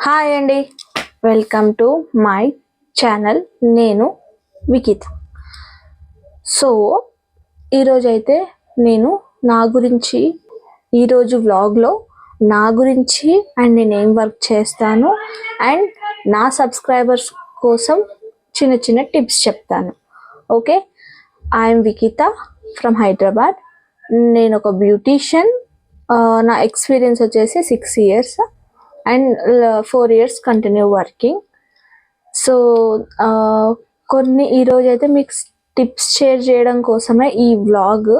Hi అండి. Welcome to my channel. నేను Vikita. So ఈరోజైతే నేను నా గురించి ఈరోజు వ్లాగ్లో నా గురించి అండ్ నేను ఏం వర్క్ చేస్తాను అండ్ నా సబ్స్క్రైబర్స్ కోసం చిన్న చిన్న టిప్స్ చెప్తాను. Okay? I'm Vikita from Hyderabad. నేను ఒక బ్యూటీషియన్. నా ఎక్స్పీరియన్స్ వచ్చేసి six years. And four years continue working so కొన్ని ఈరోజు అయితే మీకు టిప్స్ షేర్ చేయడం కోసమే ఈ వ్లాగ్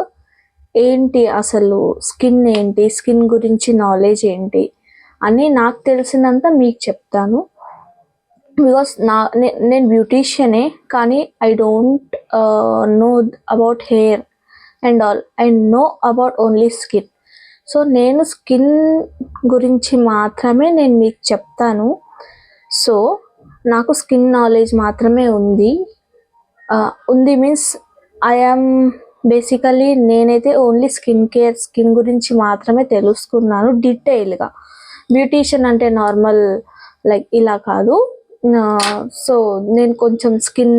ఏంటి అసలు స్కిన్ ఏంటి స్కిన్ గురించి నాలెడ్జ్ ఏంటి అని నాకు తెలిసినంత మీకు చెప్తాను. బికాస్ నా నేను బ్యూటీషియనే కానీ I don't know about hair and all I know about only skin so నేను స్కిన్ గురించి మాత్రమే నేను మీకు చెప్తాను. సో నాకు స్కిన్ నాలెడ్జ్ మాత్రమే ఉంది. ఉంది మీన్స్ ఐఆమ్ బేసికలీ నేనైతే ఓన్లీ స్కిన్ కేర్ స్కిన్ గురించి మాత్రమే తెలుసుకున్నాను డీటెయిల్గా. బ్యూటీషియన్ అంటే నార్మల్ లైక్ ఇలా కాదు. సో నేను కొంచెం స్కిన్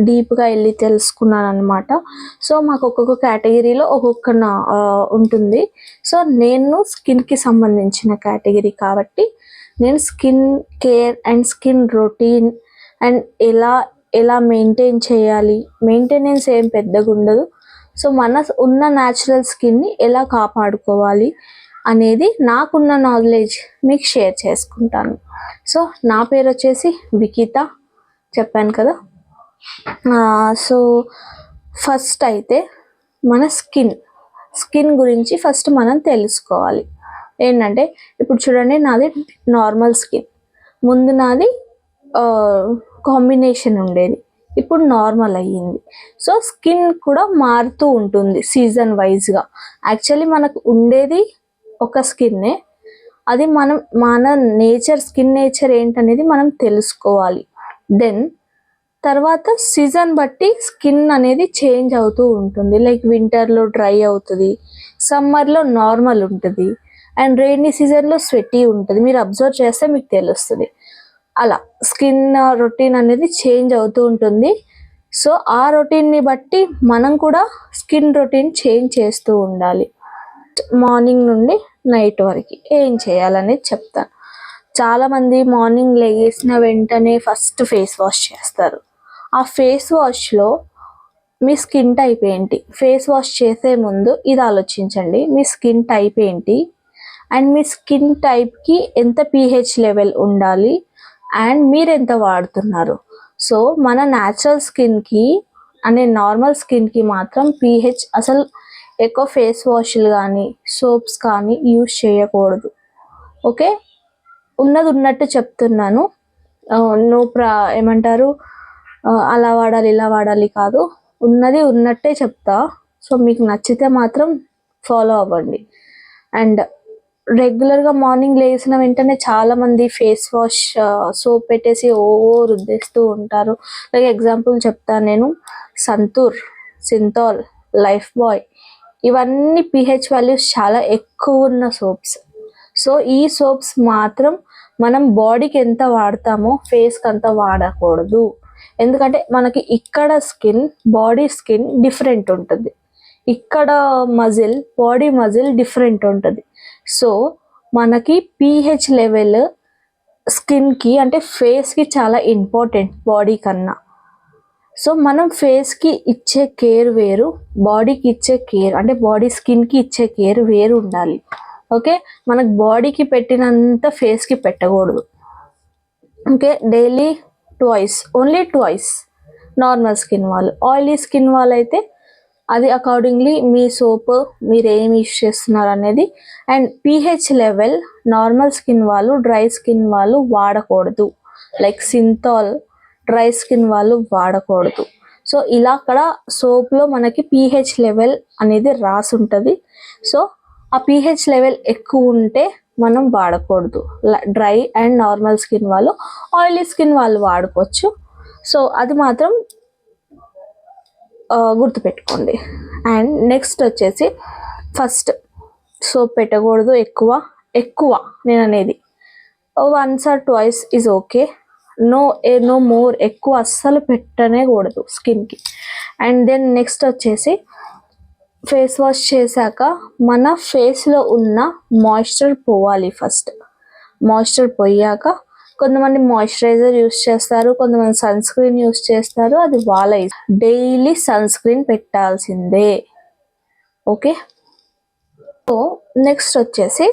డీప్గా వెళ్ళి తెలుసుకున్నాను అనమాట సో మాకు ఒక్కొక్క కేటగిరీలో ఒక్కొక్క నా- ఉంటుంది. సో నేను స్కిన్కి సంబంధించిన కేటగిరీ కాబట్టి నేను skin care and skin routine and ఎలా ఎలా మెయింటైన్ చేయాలి. మెయింటెనెన్స్ ఏం పెద్దగా ఉండదు సో మన ఉన్న న్యాచురల్ స్కిన్ని ఎలా కాపాడుకోవాలి అనేది నాకున్న నాలెడ్జ్ మీకు షేర్ చేసుకుంటాను. సో నా పేరు వచ్చేసి వికిత. చెప్పాను కదా? సో ఫస్ట్ అయితే మన స్కిన్. స్కిన్ గురించి ఫస్ట్ మనం తెలుసుకోవాలి. ఏంటంటే ఇప్పుడు చూడండి నాది నార్మల్ స్కిన్. ముందు నాది కాంబినేషన్ ఉండేది. ఇప్పుడు నార్మల్ అయ్యింది. సో స్కిన్ కూడా మారుతూ ఉంటుంది సీజన్ వైజ్గా యాక్చువల్లీ మనకు ఉండేది ఒక స్కిన్నే. అది మనం మన నేచర్ స్కిన్ నేచర్ ఏంటనేది మనం తెలుసుకోవాలి. దెన్ తర్వాత సీజన్ బట్టి స్కిన్ అనేది చేంజ్ అవుతూ ఉంటుంది. లైక్ వింటర్లో డ్రై అవుతుంది సమ్మర్లో నార్మల్ ఉంటుంది అండ్ రెయినీ సీజన్లో స్వెట్టీ ఉంటుంది. మీరు అబ్జర్వ్ చేస్తే మీకు తెలుస్తుంది. అలా స్కిన్ రొటీన్ అనేది చేంజ్ అవుతూ ఉంటుంది. సో ఆ రొటీన్ని బట్టి మనం కూడా స్కిన్ రొటీన్ చేంజ్ చేస్తూ ఉండాలి. మార్నింగ్ నుండి నైట్ వరకు ఏం చేయాలనేది చెప్తాను. చాలామంది మార్నింగ్ లేసిన వెంటనే ఫస్ట్ ఫేస్ వాష్ చేస్తారు. ఆ ఫేస్ వాష్లో మీ స్కిన్ టైప్ ఏంటి? ఫేస్ వాష్ చేసే ముందు ఇది ఆలోచించండి. మీ స్కిన్ టైప్ ఏంటి? అండ్ మీ స్కిన్ టైప్కి ఎంత పీహెచ్ లెవెల్ ఉండాలి? అండ్ మీరు ఎంత వాడుతున్నారు? సో మన న్యాచురల్ స్కిన్కి అనే నార్మల్ స్కిన్కి మాత్రం పీహెచ్ అసలు ఎక్కువ ఫేస్ వాష్లు కానీ సోప్స్ కానీ యూజ్ చేయకూడదు. ఓకే? ఉన్నది ఉన్నట్టు చెప్తున్నాను. నో ప్రా ఏమంటారు? అలా వాడాలి ఇలా వాడాలి కాదు. ఉన్నది ఉన్నట్టే చెప్తా. సో మీకు నచ్చితే మాత్రం ఫాలో అవ్వండి. అండ్ రెగ్యులర్గా మార్నింగ్ లేచిన వెంటనే చాలామంది ఫేస్ వాష్ సోప్ పెట్టేసి ఓ రుద్దేస్తూ ఉంటారు. లైక్ ఎగ్జాంపుల్ చెప్తాను నేను. సంతూర్ సింథాల్ లైఫ్ బాయ్ ఇవన్నీ పిహెచ్ వాల్యూస్ చాలా ఎక్కువ ఉన్న సోప్స్ సో ఈ సోప్స్ మాత్రం మనం బాడీకి ఎంత వాడతామో ఫేస్కి అంత వాడకూడదు. ఎందుకంటే మనకి ఇక్కడ స్కిన్ బాడీ స్కిన్ డిఫరెంట్ ఉంటుంది. ఇక్కడ మజిల్ బాడీ మజిల్ డిఫరెంట్ ఉంటుంది. సో మనకి పీహెచ్ లెవెల్ స్కిన్కి అంటే ఫేస్కి చాలా ఇంపార్టెంట్ బాడీ కన్నా. సో మనం ఫేస్కి ఇచ్చే కేర్ వేరు బాడీకి ఇచ్చే కేర్ అంటే బాడీ స్కిన్కి ఇచ్చే కేర్ వేరు ఉండాలి. ఓకే? మనకు బాడీకి పెట్టినంత ఫేస్కి పెట్టకూడదు. Okay? Daily twice only twice normal skin వాళ్ళు ఆయిలీ స్కిన్ వాళ్ళైతే అది అకార్డింగ్లీ మీ సోప్ మీరు ఏం యూస్ చేస్తున్నారు అనేది and pH level normal skin వాళ్ళు డ్రై స్కిన్ వాళ్ళు వాడకూడదు. లైక్ సింథాల్ డ్రై స్కిన్ వాళ్ళు వాడకూడదు. సో ఇలా అక్కడ సోప్లో మనకి పీహెచ్ లెవెల్ అనేది రాసి ఉంటుంది సో ఆ పీహెచ్ లెవెల్ ఎక్కువ ఉంటే మనం వాడకూడదు. డ్రై అండ్ నార్మల్ స్కిన్ వాళ్ళు ఆయిలీ స్కిన్ వాళ్ళు వాడుకోవచ్చు. సో అది మాత్రం గుర్తుపెట్టుకోండి. అండ్ నెక్స్ట్ వచ్చేసి ఫస్ట్ సోప్ పెట్టకూడదు ఎక్కువ. ఎక్కువ నేను అనేది once or twice is okay. No a no more ఎక్కువ అస్సలు పెట్టనే కూడదు స్కిన్కి. అండ్ దెన్ నెక్స్ట్ వచ్చేసి ఫేస్ వాష్ చేశాక మన ఫేస్లో ఉన్న మాయిశ్చర్ పోవాలి ఫస్ట్. మాయిశ్చర్ పోయాక కొంతమంది మాయిశ్చరైజర్ యూస్ చేస్తారు కొంతమంది సన్ స్క్రీన్ యూస్ చేస్తారు అది వాళ్ళ డైలీ సన్ స్క్రీన్ పెట్టాల్సిందే. ఓకే? సో నెక్స్ట్ వచ్చేసి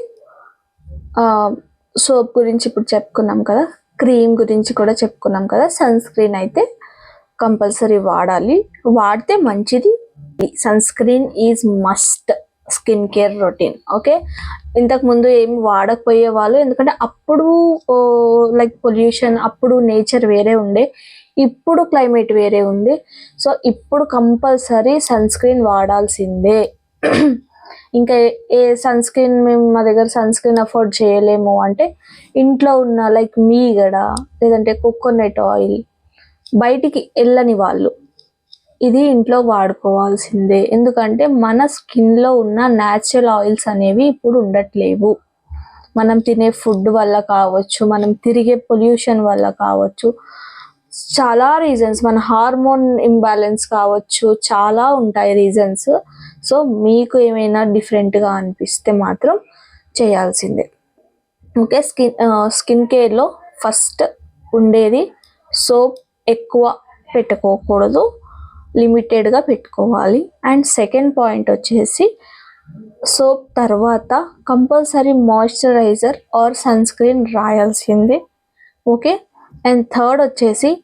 సోప్ గురించి ఇప్పుడు చెప్పుకున్నాం కదా క్రీమ్ గురించి కూడా చెప్పుకున్నాం కదా సన్ స్క్రీన్ అయితే కంపల్సరీ వాడాలి. వాడితే మంచిది sunscreen is must skin care routine okay ఇంతకు ముందు ఏం వాడకపోయే వాళ్ళు ఎందుకంటే అప్పుడు లైక్ పొల్యూషన్ అప్పుడు నేచర్ వేరే ఉండే ఇప్పుడు క్లైమేట్ వేరే ఉంది. సో ఇప్పుడు కంపల్సరీ సన్ స్క్రీన్ వాడాల్సిందే. ఇంకా ఏ సన్ స్క్రీన్ మేము మా దగ్గర సన్ స్క్రీన్ అఫోర్డ్ చేయలేము అంటే ఇంట్లో ఉన్న లైక్ మీగడ లేదంటే కోకోనట్ ఆయిల్ బయటికి వెళ్ళని వాళ్ళు ఇది ఇంట్లో వాడుకోవాల్సిందే. ఎందుకంటే మన స్కిన్లో ఉన్న న్యాచురల్ ఆయిల్స్ అనేవి ఇప్పుడు ఉండట్లేవు. మనం తినే ఫుడ్ వల్ల కావచ్చు మనం తిరిగే పొల్యూషన్ వల్ల కావచ్చు చాలా రీజన్స్ మన హార్మోన్ ఇంబ్యాలెన్స్ కావచ్చు చాలా ఉంటాయి రీజన్స్. సో మీకు ఏమైనా డిఫరెంట్గా అనిపిస్తే మాత్రం చేయాల్సిందే. ఓకే స్కిన్ స్కిన్ కేర్లో ఫస్ట్ ఉండేది సోప్ ఎక్కువ పెట్టుకోకూడదు. లిమిటెడ్గా పెట్టుకోవాలి. అండ్ సెకండ్ పాయింట్ వచ్చేసి సోప్ తర్వాత compulsory moisturiser or sunscreen రాయాల్సిందే. ఓకే? అండ్ థర్డ్ వచ్చేసి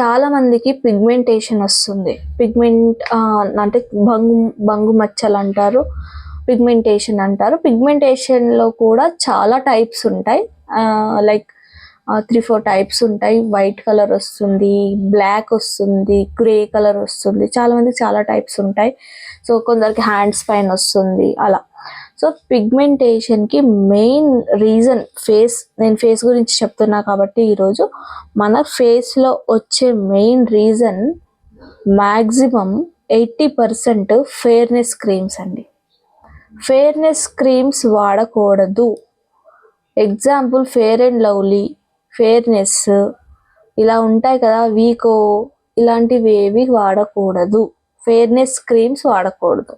చాలామందికి పిగ్మెంటేషన్ వస్తుంది. పిగ్మెంట్ అంటే బంగు బంగు మచ్చలు అంటారు పిగ్మెంటేషన్ అంటారు. పిగ్మెంటేషన్లో కూడా చాలా టైప్స్ ఉంటాయి. లైక్ త్రీ ఫోర్ టైప్స్ ఉంటాయి. వైట్ కలర్ వస్తుంది బ్లాక్ వస్తుంది గ్రే కలర్ వస్తుంది. చాలా మందికి చాలా టైప్స్ ఉంటాయి. సో కొందరికి హ్యాండ్స్ పైన వస్తుంది. అలా. సో పిగ్మెంటేషన్కి మెయిన్ రీజన్ ఫేస్ నేను ఫేస్ గురించి చెప్తున్నా కాబట్టి ఈరోజు మన ఫేస్లో వచ్చే main reason maximum eighty percent fairness creams అండి. ఫేర్నెస్ క్రీమ్స్ వాడకూడదు. Example Fair and Lovely fairness ఇలా ఉంటాయి కదా వీకో ఇలాంటివి ఏవి వాడకూడదు. ఫేర్నెస్ క్రీమ్స్ వాడకూడదు.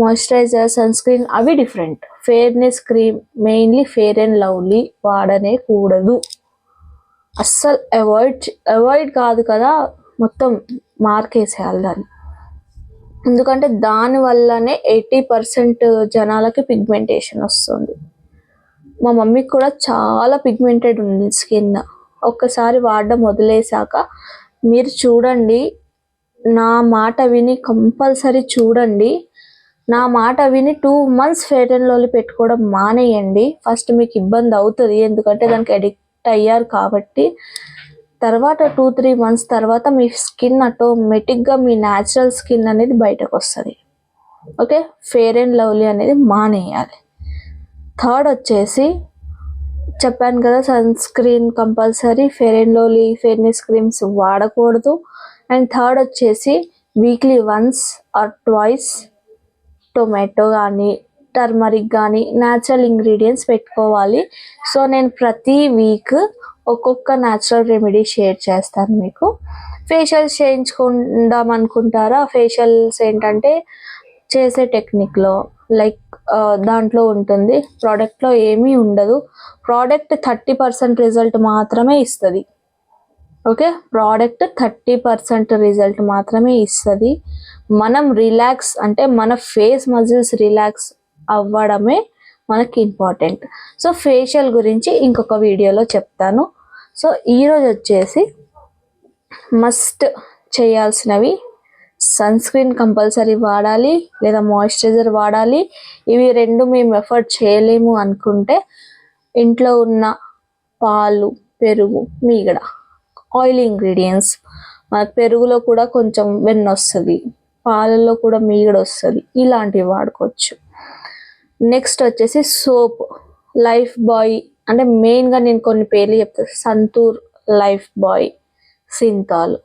మాయిశ్చరైజర్ సన్ స్క్రీన్ అవి different fairness cream mainly Fair and Lovely వాడనే కూడదు. అస్సలు అవాయిడ్ అవాయిడ్ కాదు కదా మొత్తం మార్కేసేయాలి దాన్ని. ఎందుకంటే దాని వల్లనే ఎయిటీ పర్సెంట్ జనాలకి పిగ్మెంటేషన్ వస్తుంది. మా మమ్మీకి కూడా చాలా పిగ్మెంటెడ్ ఉంది స్కిన్ ఒక్కసారి వాడడం వదిలేసాక మీరు చూడండి నా మాట విని కంపల్సరీ చూడండి. నా మాట విని two months Fair and Lovely పెట్టుకోవడం మానేయండి. ఫస్ట్ మీకు ఇబ్బంది అవుతుంది ఎందుకంటే దానికి అడిక్ట్ అయ్యారు కాబట్టి. తర్వాత టూ త్రీ మంత్స్ తర్వాత మీ స్కిన్ ఆటోమేటిక్గా మీ న్యాచురల్ స్కిన్ అనేది బయటకు వస్తుంది. ఓకే ఫేర్ అండ్ లవ్లీ అనేది మానేయాలి. థర్డ్ వచ్చేసి చెప్పాను కదా sunscreen compulsory Fair and Lovely fairness creams వాడకూడదు. అండ్ థర్డ్ వచ్చేసి weekly once or twice tomato కానీ టర్మరిక్ కానీ న్యాచురల్ ఇంగ్రీడియంట్స్ పెట్టుకోవాలి. సో నేను ప్రతి వీక్ ఒక్కొక్క న్యాచురల్ రెమెడీ షేర్ చేస్తాను మీకు. ఫేషియల్స్ చేయించుకుందాం అనుకుంటారా? ఫేషియల్స్ ఏంటంటే చేసే టెక్నిక్లో లైక్ దాంట్లో ఉంటుంది. ప్రోడక్ట్లో ఏమీ ఉండదు. ప్రోడక్ట్ థర్టీ పర్సెంట్ రిజల్ట్ మాత్రమే ఇస్తుంది. Okay? Product thirty percent result మాత్రమే ఇస్తుంది. మనం రిలాక్స్ అంటే మన ఫేస్ మజిల్స్ రిలాక్స్ అవ్వడమే మనకి ఇంపార్టెంట్. సో ఫేషియల్ గురించి ఇంకొక వీడియోలో చెప్తాను. సో ఈరోజు వచ్చేసి మస్ట్ చేయాల్సినవి సన్ స్క్రీన్ కంపల్సరీ వాడాలి లేదా మాయిశ్చరైజర్ వాడాలి. ఇవి రెండు మేము ఎఫర్ట్ చేయలేము అనుకుంటే ఇంట్లో ఉన్న పాలు పెరుగు మీగడ ఆయిల్ ఇంగ్రీడియంట్స్ మనకు పెరుగులో కూడా కొంచెం వెన్న వస్తుంది పాలల్లో కూడా మీగడ వస్తుంది ఇలాంటివి వాడుకోవచ్చు. నెక్స్ట్ వచ్చేసి సోప్ లైఫ్ బాయ్ అంటే మెయిన్గా నేను కొన్ని పేర్లు చెప్తాను సంతూర్ లైఫ్ బాయ్ సింతాల్.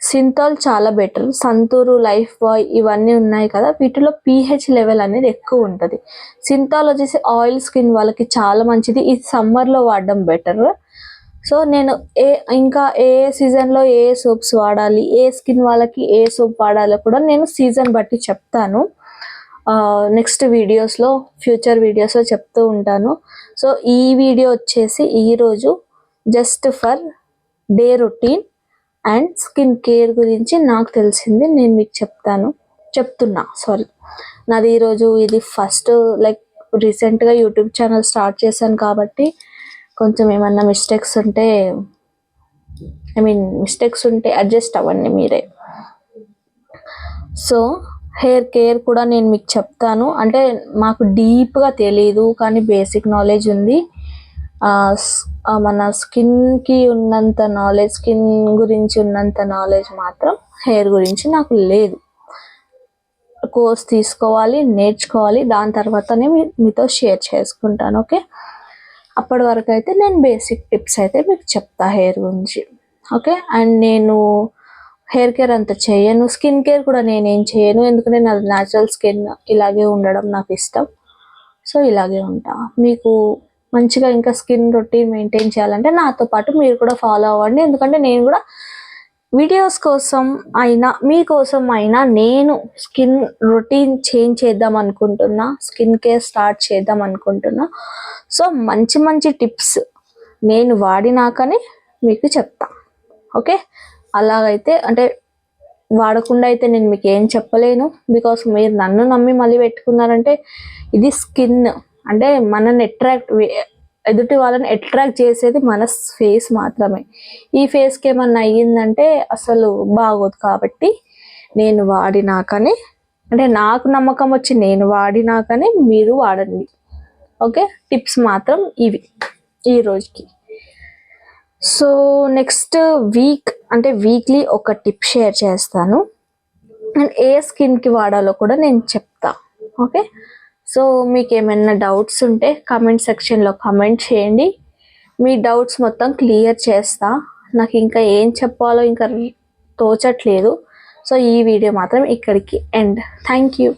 సింథాల్ చాలా బెటర్. సంతూరు లైఫ్ బాయ్ ఇవన్నీ ఉన్నాయి కదా వీటిలో పీహెచ్ లెవెల్ అనేది ఎక్కువ ఉంటుంది. సింథాల్ వచ్చేసి ఆయిల్ స్కిన్ వాళ్ళకి చాలా మంచిది. ఇది సమ్మర్లో వాడడం బెటర్. సో నేను ఏ ఇంకా ఏ సీజన్లో ఏ సోప్స్ వాడాలి ఏ స్కిన్ వాళ్ళకి ఏ సోప్ వాడాలో కూడా నేను సీజన్ బట్టి చెప్తాను. నెక్స్ట్ వీడియోస్లో ఫ్యూచర్ వీడియోస్లో చెప్తూ ఉంటాను. సో ఈ వీడియో వచ్చేసి ఈరోజు just for day routine. And skin care గురించి నాకు తెలిసింది నేను మీకు చెప్తాను చెప్తున్నా సారీ నాది ఈరోజు ఇది ఫస్ట్ లైక్ రీసెంట్గా యూట్యూబ్ ఛానల్ స్టార్ట్ చేశాను కాబట్టి కొంచెం ఏమన్నా మిస్టేక్స్ ఉంటే ఐ మీన్ మిస్టేక్స్ ఉంటే అడ్జస్ట్ అవ్వండి మీరే. సో హెయిర్ కేర్ కూడా నేను మీకు చెప్తాను. అంటే మాకు డీప్గా తెలియదు కానీ బేసిక్ నాలెడ్జ్ ఉంది. మన స్కిన్కి ఉన్నంత నాలెడ్జ్ స్కిన్ గురించి ఉన్నంత నాలెడ్జ్ మాత్రం హెయిర్ గురించి నాకు లేదు. కోర్స్ తీసుకోవాలి నేర్చుకోవాలి దాని తర్వాతనే మీతో షేర్ చేసుకుంటాను ఓకే? అప్పటి వరకు అయితే నేను బేసిక్ టిప్స్ అయితే మీకు చెప్తా హెయిర్ గురించి ఓకే? అండ్ నేను హెయిర్ కేర్ అంత చేయను స్కిన్ కేర్ కూడా నేనేం చేయను ఎందుకంటే నాది న్యాచురల్ స్కిన్ ఇలాగే ఉండడం నాకు ఇష్టం. సో ఇలాగే ఉంటా. మీకు మంచిగా ఇంకా స్కిన్ రొటీన్ మెయింటైన్ చేయాలంటే నాతో పాటు మీరు కూడా ఫాలో అవ్వండి. ఎందుకంటే నేను కూడా వీడియోస్ కోసం అయినా మీకోసం అయినా నేను స్కిన్ రొటీన్ చేంజ్ చేద్దాం అనుకుంటున్నా స్కిన్ కేర్ స్టార్ట్ చేద్దాం అనుకుంటున్నా. సో మంచి మంచి టిప్స్ నేను వాడినాకనే మీకు చెప్తా. ఓకే? అలాగైతే అంటే వాడకుండా అయితే నేను మీకు ఏం చెప్పలేను. బికాస్ మీరు నన్ను నమ్మి మళ్ళీ పెట్టుకున్నారంటే ఇది స్కిన్. అంటే మనల్ని అట్రాక్ట్ ఎదుటి వాళ్ళని అట్రాక్ట్ చేసేది మన ఫేస్ మాత్రమే. ఈ ఫేస్కి ఏమన్నా అయ్యిందంటే అసలు బాగోదు కాబట్టి నేను వాడినాకనే అంటే నాకు నమ్మకం వచ్చి నేను వాడినాకనే మీరు వాడండి. ఓకే? టిప్స్ మాత్రం ఇవి ఈ రోజుకి. సో నెక్స్ట్ వీక్ అంటే వీక్లీ ఒక టిప్ షేర్ చేస్తాను. అండ్ ఏ స్కిన్కి వాడాలో కూడా నేను చెప్తా. ఓకే? సో మీకు ఏమైనా డౌట్స్ ఉంటే కమెంట్ సెక్షన్లో కమెంట్ చేయండి. మీ డౌట్స్ మొత్తం క్లియర్ చేస్తా. నాకు ఇంకా ఏం చెప్పాలో ఇంకా తోచట్లేదు. సో ఈ వీడియో మాత్రం ఇక్కడికి ఎండ్ థ్యాంక్ యూ